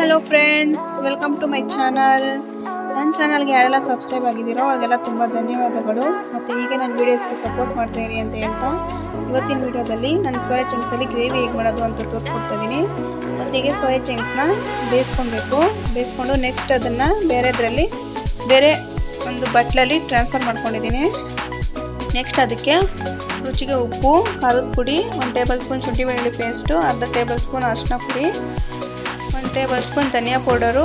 Hello friends, welcome to my channel. ನನ್ನ ಚಾನಲ್ಗೆ ಯಾರೆಲ್ಲ ಸಬ್ಸ್ಕ್ರೈಬ್ ಆಗಿದ್ದೀರೋ ಅವ್ರಿಗೆಲ್ಲ ತುಂಬ ಧನ್ಯವಾದಗಳು. ಮತ್ತು ಹೀಗೆ ನನ್ನ ವೀಡಿಯೋಸ್ಗೆ ಸಪೋರ್ಟ್ ಮಾಡ್ತಾ ಅಂತ ಹೇಳ್ತಾ, ಇವತ್ತಿನ ವೀಡಿಯೋದಲ್ಲಿ ನಾನು ಸೋಯಾ ಚಂಕ್ಸಲ್ಲಿ ಗ್ರೇವಿ ಹೇಗೆ ಮಾಡೋದು ಅಂತ ತೋರಿಸ್ಕೊಡ್ತಿದ್ದೀನಿ ಮತ್ತು ಈಗ ಸೋಯಾ ಚಂಕ್ಸ್ನ ಬೇಯಿಸ್ಕೊಬೇಕು. ಬೇಯಿಸ್ಕೊಂಡು ನೆಕ್ಸ್ಟ್ ಅದನ್ನು ಬೇರೆದರಲ್ಲಿ ಬೇರೆ ಒಂದು ಬಟ್ಲಲ್ಲಿ ಟ್ರಾನ್ಸ್ಫರ್ ಮಾಡ್ಕೊಂಡಿದ್ದೀನಿ. ನೆಕ್ಸ್ಟ್ ಅದಕ್ಕೆ ರುಚಿಗೆ ಉಪ್ಪು, ಖಾರದ ಪುಡಿ, ಒಂದು ಟೇಬಲ್ ಸ್ಪೂನ್ ಶುಂಠಿ, ಬೆಳ್ಳುಳ್ಳಿ ಪೇಸ್ಟು ಅರ್ಧ ಟೇಬಲ್ ಸ್ಪೂನ್ ಅರಿಶಿನ ಪುಡಿ ಒಂದು ಟೇಬಲ್ ಸ್ಪೂನ್ ಧನಿಯಾ ಪೌಡರು,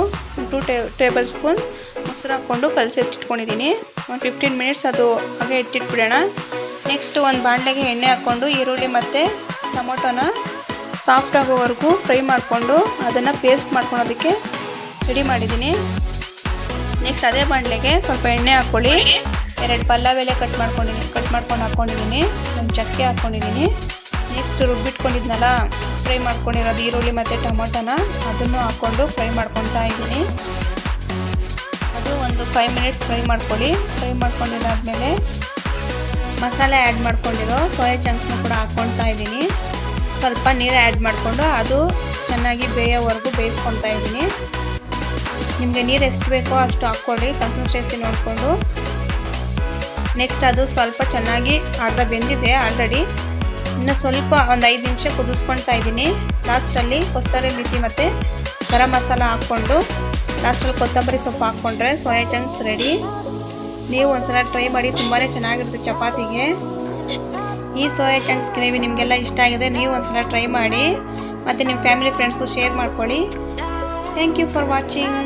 ಟೂ ಟೇ, ಟೇಬಲ್ ಸ್ಪೂನ್ ಮೊಸರು ಹಾಕ್ಕೊಂಡು ಕಲಸಿ ಇಟ್ಕೊಂಡಿದ್ದೀನಿ. ಒಂದು ಫಿಫ್ಟೀನ್ ಮಿನಿಟ್ಸ್ ಅದು ಹಾಗೆ ಇಟ್ಟಿಟ್ಬಿಡೋಣ. ನೆಕ್ಸ್ಟ್ ಒಂದು ಬಾಣಲೆಗೆ ಎಣ್ಣೆ ಹಾಕ್ಕೊಂಡು ಈರುಳ್ಳಿ ಮತ್ತು ಟೊಮೊಟೊನ ಸಾಫ್ಟ್ ಆಗೋವರೆಗೂ ಫ್ರೈ ಮಾಡಿಕೊಂಡು ಅದನ್ನು ಪೇಸ್ಟ್ ಮಾಡ್ಕೊಳೋದಕ್ಕೆ ರೆಡಿ ಮಾಡಿದ್ದೀನಿ. ನೆಕ್ಸ್ಟ್ ಅದೇ ಬಾಣಲೆಗೆ ಸ್ವಲ್ಪ ಎಣ್ಣೆ ಹಾಕ್ಕೊಳ್ಳಿ. ಎರಡು ಪಲ್ಲವ್ ಎಲೆ ಕಟ್ ಮಾಡ್ಕೊಂಡಿದ್ದೀನಿ ಕಟ್ ಮಾಡ್ಕೊಂಡು ಹಾಕ್ಕೊಂಡಿದ್ದೀನಿ ಒಂದು ಚಕ್ಕೆ ಹಾಕ್ಕೊಂಡಿದ್ದೀನಿ ನೆಕ್ಸ್ಟ್ ರುಬ್ಬಿಟ್ಕೊಂಡಿದ್ನಲ್ಲ ಫ್ರೈ ಮಾಡ್ಕೊಂಡಿರೋದು ಈರುಳ್ಳಿ ಮತ್ತು ಟೊಮೊಟೊನ ಅದನ್ನು ಹಾಕ್ಕೊಂಡು ಫ್ರೈ ಮಾಡ್ಕೊತಾ ಇದ್ದೀನಿ. ಅದು ಒಂದು ಫೈವ್ ಮಿನಿಟ್ಸ್ ಫ್ರೈ ಮಾಡ್ಕೊಳ್ಳಿ. ಫ್ರೈ ಮಾಡ್ಕೊಂಡಿದ್ದಾದಮೇಲೆ ಮಸಾಲೆ ಆ್ಯಡ್ ಮಾಡ್ಕೊಂಡಿರೋ ಸೋಯಾ ಚಂಕ್ಸ್ನ ಕೂಡ ಹಾಕ್ಕೊಳ್ತಾ ಇದ್ದೀನಿ. ಸ್ವಲ್ಪ ನೀರು ಆ್ಯಡ್ ಮಾಡಿಕೊಂಡು ಅದು ಚೆನ್ನಾಗಿ ಬೇಯೋವರೆಗೂ ಬೇಯಿಸ್ಕೊತಾ ಇದ್ದೀನಿ. ನಿಮಗೆ ನೀರು ಎಷ್ಟು ಬೇಕೋ ಅಷ್ಟು ಹಾಕ್ಕೊಳ್ಳಿ ಕನ್ಸಿಸ್ಟೆನ್ಸಿ ನೋಡಿಕೊಂಡು. ನೆಕ್ಸ್ಟ್ ಅದು ಸ್ವಲ್ಪ ಚೆನ್ನಾಗಿ ಅರ್ಧ ಬೆಂದಿದೆ ಆಲ್ರೆಡಿ ಇನ್ನು ಸ್ವಲ್ಪ ಒಂದು ಐದು ನಿಮಿಷ ಕುದಿಸ್ಕೊಳ್ತಾ ಇದ್ದೀನಿ. ಲಾಸ್ಟಲ್ಲಿ ಕೊತ್ತಂಬರಿ ಮಿತಿ ಮತ್ತು ಗರಂ ಮಸಾಲ ಹಾಕ್ಕೊಂಡು ಲಾಸ್ಟಲ್ಲಿ ಕೊತ್ತಂಬರಿ ಸೊಪ್ಪು ಹಾಕ್ಕೊಂಡ್ರೆ ಸೋಯಾ ಚಂಕ್ಸ್ ರೆಡಿ ನೀವು ಒಂದ್ಸಲ ಟ್ರೈ ಮಾಡಿ ತುಂಬಾ ಚೆನ್ನಾಗಿರುತ್ತೆ ಚಪಾತಿಗೆ. ಈ ಸೋಯಾ ಚಂಕ್ಸ್ ಗ್ರೇವಿ ನಿಮಗೆಲ್ಲ ಇಷ್ಟ ಆಗಿದೆ, ನೀವು ಒಂದ್ಸಲ ಟ್ರೈ ಮಾಡಿ. ಮತ್ತು ನಿಮ್ಮ ಫ್ಯಾಮಿಲಿ ಫ್ರೆಂಡ್ಸ್ಗೂ ಶೇರ್ ಮಾಡ್ಕೊಳ್ಳಿ. Thank you for watching